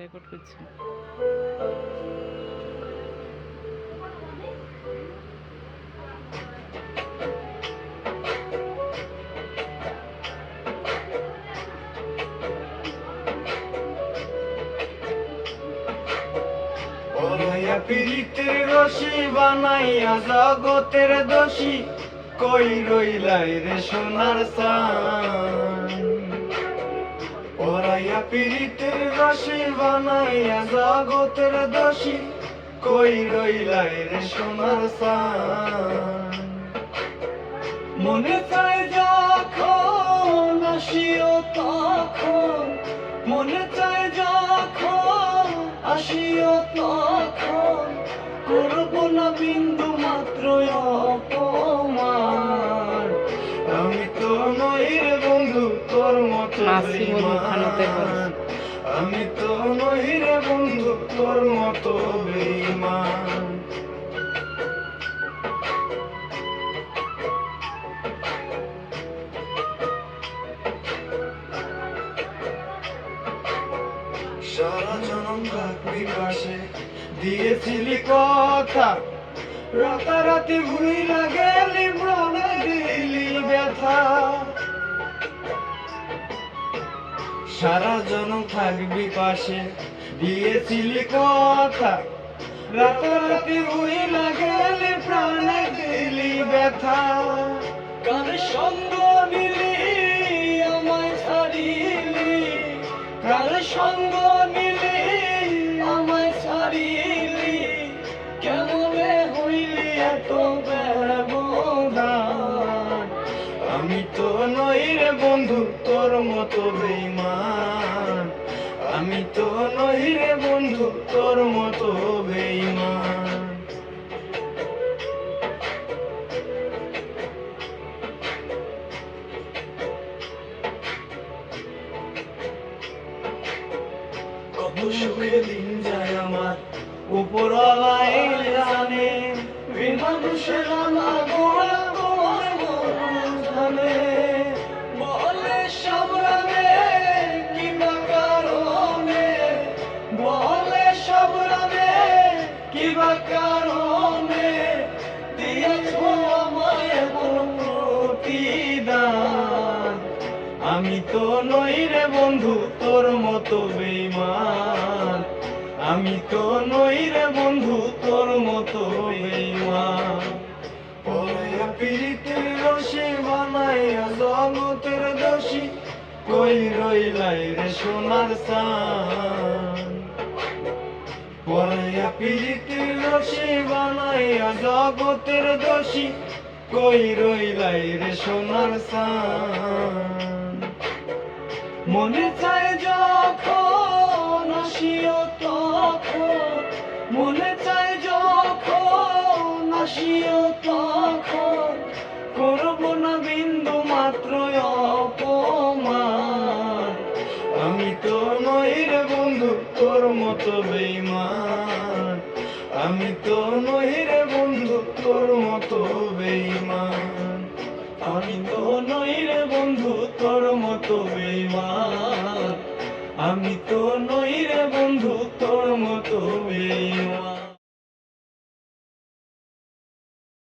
Record করছি পীড়িতের রশি বানাইয়া জগতের দোষী। কই রইলাই রে সোনার সান পীড়িতের রাশি বানাইয়া জগতের দোষী কই রইলাই রে সোনার সান মনে চাই যখন আসিও তখন, মনে চায় যখন আসিও তখন মতো নাসিম উল খানতে বলে। আমি তো নই রে বন্ধু, তোর মতো বেঈমান। সারা জনম থাকবি পাশে, দিয়েছিলি কথা। রাতারাতি ভুইলা গেলি, প্রাণে দিলি ব্যথা। সারা জনম থাকবি পাশে। দিয়েছিলি কথা, রাতারাতি ওই লাগালে প্রাণে দিলি ব্যথা। কার সঙ্গ নিলি আমায় ছাড়িলি, কার সঙ্গ আমি তো নই রে বন্ধু, তোর মতো বেইমান আমি তো নই রে বন্ধু, তোর মতো বেইমান কত সুখে দিন যায় আমার উপরওয়ালাই জানে, বিন মানুষের আমার কিংবা কারণে দিয়েছ আমায় এমন প্রতিদান। আমি তো নই রে বন্ধু তোর মতো বেইমান আমি তো নই রে বন্ধু তোর মতো বেইমান পীড়িতের রসে বানাইয়া জগতের দোষী, কই রইলাই রে সোনার সান পরে পীড়িতের রসে বানাইয়া জগতের দোষী। কই রইলাই রে সোনার সান মনে চায় যখন আসিও তখন। মনে চায় যখন আসিও তখন। করব না বিন্দু মাত্র অপমান। আমি তো নই রে বন্ধু, তোর মতো বেইমান আমি তো নহিরে বন্ধু, তোর মতো বেইমান আমি তো নই রে বন্ধু, তোর মতো বেইমান আমি তো নহিরে বন্ধু, তোর মতো বেইমান